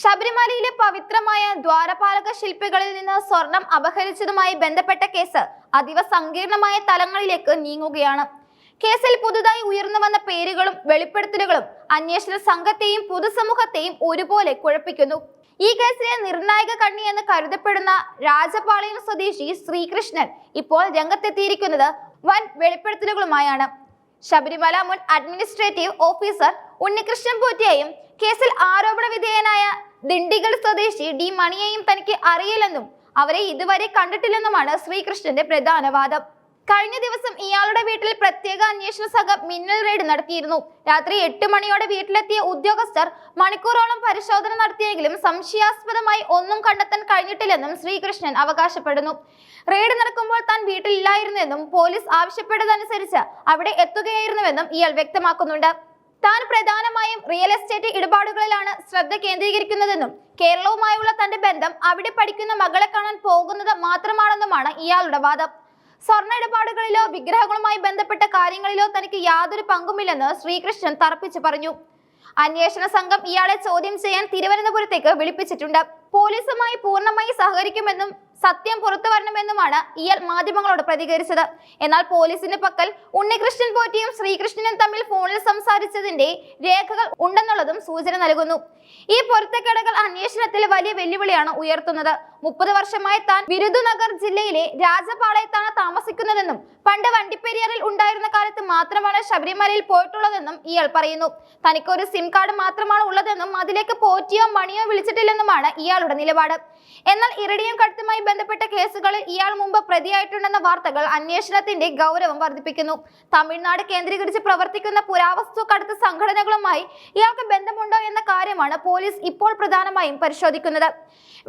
ശബരിമലയിലെ പവിത്രമായ ദ്വാരപാലക ശില്പികളിൽ നിന്ന് സ്വർണം അപഹരിച്ചതുമായി ബന്ധപ്പെട്ട കേസ് അതീവ സങ്കീർണമായ തലങ്ങളിലേക്ക് നീങ്ങുകയാണ്. കേസിൽ പുതുതായി ഉയർന്നു വന്ന പേരുകളും വെളിപ്പെടുത്തലുകളും അന്വേഷണ സംഘത്തെയും പൊതുസമൂഹത്തെയും ഒരുപോലെ കുഴപ്പിക്കുന്നു. ഈ കേസിലെ നിർണായക കണ്ണി എന്ന് കരുതപ്പെടുന്ന രാജപാളയം സ്വദേശി ശ്രീകൃഷ്ണൻ ഇപ്പോൾ രംഗത്തെത്തിയിരിക്കുന്നത് വൻ വെളിപ്പെടുത്തലുകളുമായാണ്. ശബരിമല മുൻ അഡ്മിനിസ്ട്രേറ്റീവ് ഓഫീസർ ഉണ്ണികൃഷ്ണൻ പോറ്റിയെയും കേസിൽ ആരോപണ വിധേയനായ ദിണ്ടിഗൽ സ്വദേശി ഡി മണിയെയും തനിക്ക് അറിയില്ലെന്നും അവരെ ഇതുവരെ കണ്ടിട്ടില്ലെന്നുമാണ് ശ്രീകൃഷ്ണന്റെ പ്രധാന വാദം. കഴിഞ്ഞ ദിവസം ഇയാളുടെ വീട്ടിൽ പ്രത്യേക അന്വേഷണ സംഘം മിന്നൽ റെയ്ഡ് നടത്തിയിരുന്നു. രാത്രി എട്ട് മണിയോടെ വീട്ടിലെത്തിയ ഉദ്യോഗസ്ഥർ മണിക്കൂറോളം പരിശോധന നടത്തിയെങ്കിലും സംശയാസ്പദമായി ഒന്നും കണ്ടെത്താൻ കഴിഞ്ഞിട്ടില്ലെന്നും ശ്രീകൃഷ്ണൻ അവകാശപ്പെടുന്നു. റെയ്ഡ് നടക്കുമ്പോൾ താൻ വീട്ടിലില്ലായിരുന്നുവെന്നും പോലീസ് ആവശ്യപ്പെട്ടതനുസരിച്ച് അവിടെ എത്തുകയായിരുന്നുവെന്നും ഇയാൾ വ്യക്തമാക്കുന്നുണ്ട്. താൻ പ്രധാനമായും റിയൽ എസ്റ്റേറ്റ് ഇടപാടുകളിലാണ് ശ്രദ്ധ കേന്ദ്രീകരിക്കുന്നതെന്നും കേരളവുമായുള്ള തന്റെ ബന്ധം അവിടെ പഠിക്കുന്ന മകളെ കാണാൻ പോകുന്നത് മാത്രമാണെന്നുമാണ് ഇയാളുടെ വാദം. സ്വർണ ഇടപാടുകളിലോ വിഗ്രഹങ്ങളുമായി ബന്ധപ്പെട്ട കാര്യങ്ങളിലോ തനിക്ക് യാതൊരു പങ്കുമില്ലെന്ന് ശ്രീകൃഷ്ണൻ തറപ്പിച്ചു പറഞ്ഞു. അന്വേഷണ സംഘം ഇയാളെ ചോദ്യം ചെയ്യാൻ തിരുവനന്തപുരത്തേക്ക് വിളിപ്പിച്ചിട്ടുണ്ട്. പോലീസുമായി പൂർണമായി സഹകരിക്കുമെന്നും സത്യം പുറത്തു വരണമെന്നുമാണ് ഇയാൾ മാധ്യമങ്ങളോട് പ്രതികരിച്ചത്. എന്നാൽ പോലീസിന്റെ പക്കൽ ഉണ്ണികൃഷ്ണൻ പോറ്റിയും ശ്രീകൃഷ്ണനും തമ്മിൽ ഫോണിൽ സംസാരിച്ചതിന്റെ രേഖകൾ ഉണ്ടെന്നുള്ളതും സൂചന നൽകുന്നു. ഈ പൊരുത്തക്കേടുകൾ അന്വേഷണത്തിൽ വലിയ വെല്ലുവിളിയാണ് ഉയർത്തുന്നത്. മുപ്പത് വർഷമായി താൻ വിരുദുനഗർ ജില്ലയിലെ രാജപാളയത്താണ് താമസിക്കുന്നതെന്നും പണ്ട് വണ്ടിപ്പെരിയാറിൽ ഉണ്ടായിരുന്ന കാലത്ത് മാത്രമാണ് ശബരിമലയിൽ പോയിട്ടുള്ളതെന്നും ഇയാൾ പറയുന്നു. തനിക്കൊരു സിം കാർഡ് മാത്രമാണ് ഉള്ളതെന്നും അതിലേക്ക് പോറ്റിയോ മണിയോ വിളിച്ചിട്ടില്ലെന്നുമാണ് ഇയാളുടെ നിലപാട്. എന്നാൽ ഇറിഡിയം കടത്തുമായി ബന്ധപ്പെട്ട കേസുകളിൽ ഇയാൾ മുമ്പ് പ്രതിയായിട്ടുണ്ടെന്ന വാർത്തകൾ അന്വേഷണത്തിന്റെ ഗൗരവം വർദ്ധിപ്പിക്കുന്നു. തമിഴ്നാട് കേന്ദ്രീകരിച്ച് പ്രവർത്തിക്കുന്ന പുരാവസ്തു കടത്ത് സംഘടനകളുമായി ഇയാൾക്ക് ബന്ധമുണ്ടോ എന്ന കാര്യമാണ് പോലീസ് ഇപ്പോൾ പ്രധാനമായും പരിശോധിക്കുന്നത്.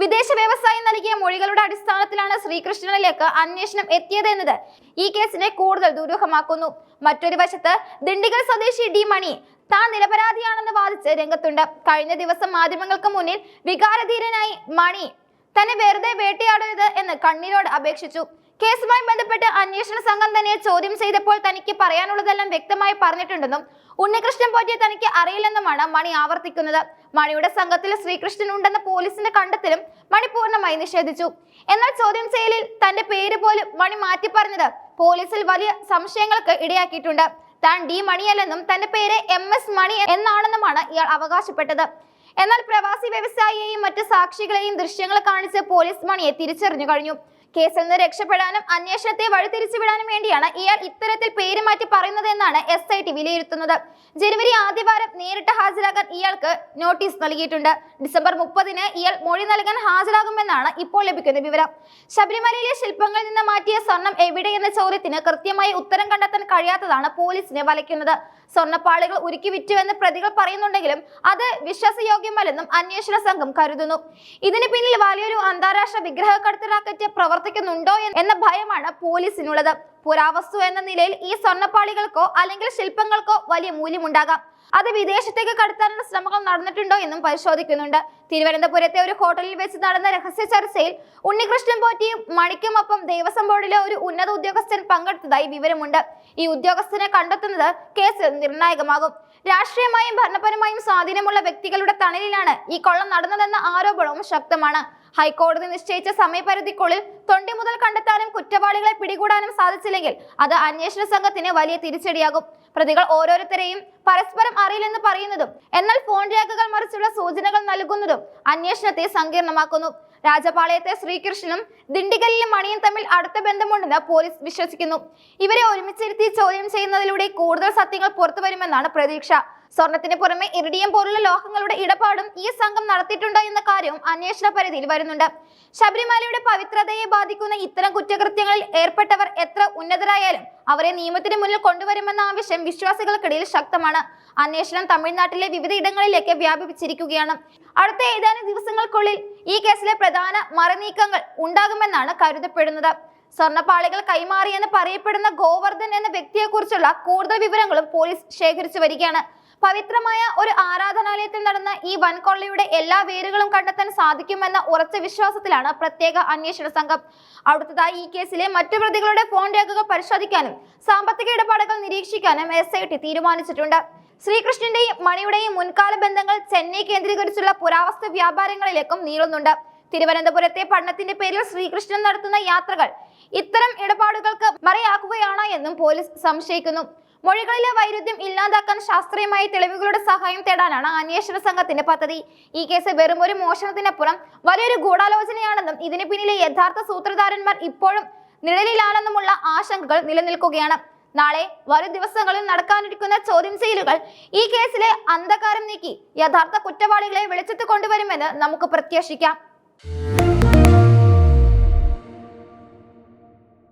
വിദേശ വ്യവസായി നൽകിയ മൊഴികളുടെ അടിസ്ഥാനത്തിലാണ് ശ്രീകൃഷ്ണനിലേക്ക് അന്വേഷണം എത്തിയത് എന്നത്. ഈ കേസിനെ കൂടുതൽ ദുരൂഹമാക്കുന്നു. മറ്റൊരു വശത്ത് ദിണ്ടിഗൽ സ്വദേശി ഡി മണി താൻ നിരപരാധിയാണെന്ന് വാദിച്ച് രംഗത്തുണ്ട്. കഴിഞ്ഞ ദിവസം മാധ്യമങ്ങൾക്ക് മുന്നിൽ വികാരധീരനായി മണി തന്നെ വെറുതെ വേട്ടയാടരുത് എന്ന് കണ്ണീരോട് അപേക്ഷിച്ചു. കേസുമായി ബന്ധപ്പെട്ട് അന്വേഷണ സംഘം തന്നെ ചോദ്യം ചെയ്തപ്പോൾ തനിക്ക് പറയാനുള്ളതെല്ലാം വ്യക്തമായി പറഞ്ഞിട്ടുണ്ടെന്നും ഉണ്ണികൃഷ്ണൻ പോറ്റിയെ തനിക്ക് അറിയില്ലെന്നുമാണ് മണി ആവർത്തിക്കുന്നത്. മണിയുടെ സംഘത്തിൽ ശ്രീകൃഷ്ണൻ ഉണ്ടെന്ന പോലീസിന്റെ കണ്ടെത്തലും മണി പൂർണമായി നിഷേധിച്ചു. എന്നാൽ ചോദ്യം ചെയ്യലിൽ തന്റെ പേര് പോലും മണി മാറ്റി പറഞ്ഞത് പോലീസിൽ വലിയ സംശയങ്ങൾക്ക് ഇടയാക്കിയിട്ടുണ്ട്. താൻ ഡി മണിയല്ലെന്നും തന്റെ പേര് എം എസ് മണി എന്നാണെന്നുമാണ് ഇയാൾ അവകാശപ്പെട്ടത്. എന്നാൽ പ്രവാസി വ്യവസായിയെയും മറ്റ് സാക്ഷികളെയും ദൃശ്യങ്ങൾ കാണിച്ച് പോലീസ് മണിയെ തിരിച്ചറിഞ്ഞു കഴിഞ്ഞു. കേസിൽ നിന്ന് രക്ഷപ്പെടാനും അന്വേഷണത്തെ വഴിതിരിച്ചുവിടാനും വേണ്ടിയാണ് ഇയാൾ ഇത്തരത്തിൽ പേര് മാറ്റി പറയുന്നതെന്നാണ് എസ് ഐ ടി വിലയിരുത്തുന്നത്. ജനുവരി ആദ്യവാരം നേരിട്ട് ഹാജരാകാൻ ഇയാൾക്ക് നോട്ടീസ് നൽകിയിട്ടുണ്ട്. ഡിസംബർ മുപ്പതിന് ഇയാൾ മൊഴി നൽകാൻ ഹാജരാകുമെന്നാണ് ഇപ്പോൾ ലഭിക്കുന്ന വിവരം. ശബരിമലയിലെ ശില്പങ്ങളിൽ നിന്ന് മാറ്റിയ സ്വർണം എവിടെയെന്ന ചോദ്യത്തിന് കൃത്യമായി ഉത്തരം കണ്ടെത്താൻ കഴിയാത്തതാണ് പോലീസിനെ വലയ്ക്കുന്നത്. സ്വർണപ്പാളികൾ ഉരുക്കി വിറ്റുവെന്ന് പ്രതികൾ പറയുന്നുണ്ടെങ്കിലും അത് വിശ്വാസയോഗ്യമല്ലെന്നും അന്വേഷണ സംഘം കരുതുന്നു. ഇതിന് പിന്നിൽ വലിയൊരു അന്താരാഷ്ട്ര വിഗ്രഹക്കടത്ത് റാക്കറ്റ് പ്രവർത്തിക്കുന്നുണ്ടോ എന്ന ഭയമാണ് പോലീസിനുള്ളത്. പുരാവസ്തു എന്ന നിലയിൽ ഈ സ്വർണപ്പാളികൾക്കോ അല്ലെങ്കിൽ ശില്പങ്ങൾക്കോ വലിയ മൂല്യമുണ്ടാകാം. അത് വിദേശത്തേക്ക് കടത്താനുള്ള ശ്രമങ്ങൾ നടന്നിട്ടുണ്ടോ എന്നും പരിശോധിക്കുന്നുണ്ട്. തിരുവനന്തപുരത്തെ ഒരു ഹോട്ടലിൽ വെച്ച് നടന്ന രഹസ്യ ചർച്ചയിൽ ഉണ്ണികൃഷ്ണൻ പോറ്റിയും മണിക്കുമൊപ്പം ദേവസ്വം ബോർഡിലെ ഒരു ഉന്നത ഉദ്യോഗസ്ഥൻ പങ്കെടുത്തതായി വിവരമുണ്ട്. ഈ ഉദ്യോഗസ്ഥനെ കണ്ടെത്തുന്നത് കേസ് നിർണായകമാകും. രാഷ്ട്രീയമായും ഭരണപരമായും സ്വാധീനമുള്ള വ്യക്തികളുടെ തണലിലാണ് ഈ കൊള്ളം നടന്നതെന്ന ആരോപണവും ശക്തമാണ്. ഹൈക്കോടതി നിശ്ചയിച്ച സമയപരിധിക്കുള്ളിൽ തൊണ്ടി മുതൽ കണ്ടെത്താനും കുറ്റവാളികളെ പിടികൂടാനും സാധിച്ചില്ലെങ്കിൽ അത് അന്വേഷണ സംഘത്തിന് വലിയ തിരിച്ചടിയാകും. പ്രതികൾ ഓരോരുത്തരെയും പരസ്പരം അറിയില്ലെന്ന് പറയുന്നതും എന്നാൽ ഫോൺ രേഖകൾ മറിച്ചുള്ള സൂചനകൾ നൽകുന്നതും അന്വേഷണത്തെ സങ്കീർണമാക്കുന്നു. രാജപാളയത്തെ ശ്രീകൃഷ്ണനും ദിണ്ടിഗലിലെ മണിയും തമ്മിൽ അടുത്ത ബന്ധമുണ്ടെന്ന് പോലീസ് വിശ്വസിക്കുന്നു. ഇവരെ ഒരുമിച്ചിരുത്തി ചോദ്യം ചെയ്യുന്നതിലൂടെ കൂടുതൽ സത്യങ്ങൾ പുറത്തുവരുമെന്നാണ് പ്രതീക്ഷ. സ്വർണത്തിന് പുറമെ ഇറിഡിയം പോലുള്ള ലോഹങ്ങളുടെ ഇടപാടും ഈ സംഘം നടത്തിയിട്ടുണ്ടോ എന്ന കാര്യവും അന്വേഷണ പരിധിയിൽ വരുന്നുണ്ട്. ശബരിമലയുടെ പവിത്രതയെ ബാധിക്കുന്ന ഇത്തരം കുറ്റകൃത്യങ്ങളിൽ ഏർപ്പെട്ടവർ എത്ര ഉന്നതരായാലും അവരെ നിയമത്തിന് മുന്നിൽ കൊണ്ടുവരുമെന്ന ആവശ്യം വിശ്വാസികൾക്കിടയിൽ ശക്തമാണ്. അന്വേഷണം തമിഴ്നാട്ടിലെ വിവിധ ഇടങ്ങളിലേക്ക് വ്യാപിപ്പിച്ചിരിക്കുകയാണ്. അടുത്ത ഏതാനും ദിവസങ്ങൾക്കുള്ളിൽ ഈ കേസിലെ പ്രധാന മറനീക്കങ്ങൾ ഉണ്ടാകുമെന്നാണ് കരുതപ്പെടുന്നത്. സ്വർണപ്പാളികൾ കൈമാറിയെന്ന് പറയപ്പെടുന്ന ഗോവർദ്ധൻ എന്ന വ്യക്തിയെക്കുറിച്ചുള്ള കൂടുതൽ വിവരങ്ങളും പോലീസ് ശേഖരിച്ചു വരികയാണ്. പവിത്രമായ ഒരു ആരാധനാലയത്തിൽ നടന്ന ഈ വൻകൊള്ളയുടെ എല്ലാ വേരുകളും കണ്ടെത്താൻ സാധിക്കുമെന്ന ഉറച്ച വിശ്വാസത്തിലാണ് പ്രത്യേക അന്വേഷണ സംഘം. അടുത്തതായി ഈ കേസിലെ മറ്റു പ്രതികളുടെ ഫോൺ രേഖകൾ പരിശോധിക്കാനും സാമ്പത്തിക ഇടപാടുകൾ നിരീക്ഷിക്കാനും എസ് ഐ ടി തീരുമാനിച്ചിട്ടുണ്ട്. ശ്രീകൃഷ്ണന്റെയും മണിയുടെയും മുൻകാല ബന്ധങ്ങൾ ചെന്നൈ കേന്ദ്രീകരിച്ചുള്ള പുരാവസ്തു വ്യാപാരങ്ങളിലേക്കും നീളുന്നുണ്ട്. തിരുവനന്തപുരത്തെ പഠനത്തിന്റെ പേരിൽ ശ്രീകൃഷ്ണൻ നടത്തുന്ന യാത്രകൾ ഇത്തരം ഇടപാടുകൾക്ക് മറയാക്കുകയാണോ എന്നും പോലീസ് സംശയിക്കുന്നു. മൊഴികളിലെ വൈരുദ്ധ്യം ഇല്ലാതാക്കാൻ ശാസ്ത്രീയമായി തെളിവുകളുടെ സഹായം തേടാനാണ് അന്വേഷണ സംഘത്തിന്റെ പദ്ധതി. ഈ കേസ് വെറും ഒരു മോഷണത്തിനപ്പുറം വലിയൊരു ഗൂഢാലോചനയാണെന്നും ഇതിന് പിന്നിലെ യഥാർത്ഥ സൂത്രധാരന്മാർ ഇപ്പോഴും നിഴലിലാണെന്നുമുള്ള ആശങ്കകൾ നിലനിൽക്കുകയാണ്. നാളെ വരും ദിവസങ്ങളിൽ നടക്കാനിരിക്കുന്ന ചോദ്യം ചെയ്യലുകൾ ഈ കേസിലെ അന്ധകാരം നീക്കി യഥാർത്ഥ കുറ്റവാളികളെ വെളിച്ചത്ത് കൊണ്ടുവരുമെന്ന് നമുക്ക് പ്രത്യാശിക്കാം.